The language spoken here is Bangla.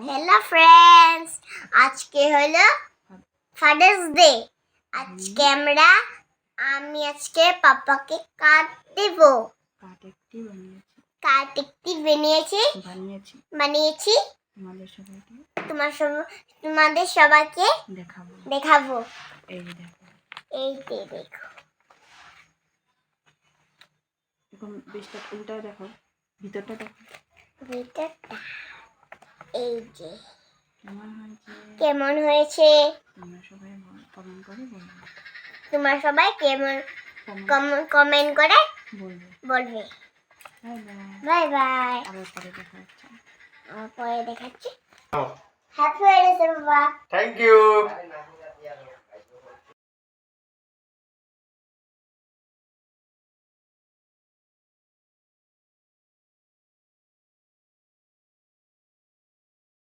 হ্যালো ফ্রেন্ডস আজকে হলো ফাদার্স ডে আজকে আমরা আমি আজকে পাপাকে কার্ড দেব। কাঠ একটি বানিয়েছি। কার্ড একটি বানিয়েছি। বানিয়েছি। বানিয়েছি। তোমাদের সবাইকে তোমার সব তোমাদের সবাইকে দেখাবো। দেখাবো। এই দেখো। এই দেখো। এখন বেশটা উল্টা দেখো। ভিতরটা দেখো। ভিতরটা। এই যে। কেমন হয়েছে? তোমরা সবাই কমেন্ট করে বলবে। তোমার সবাই কেমন কমেন্ট কমেন্ট করে বলবে। বলবে। বাই বাই আবার পরে দেখা হচ্ছে। আমার পরে দেখাচ্ছি। হ্যাপি হয়ে গেছে বাবা। Thank you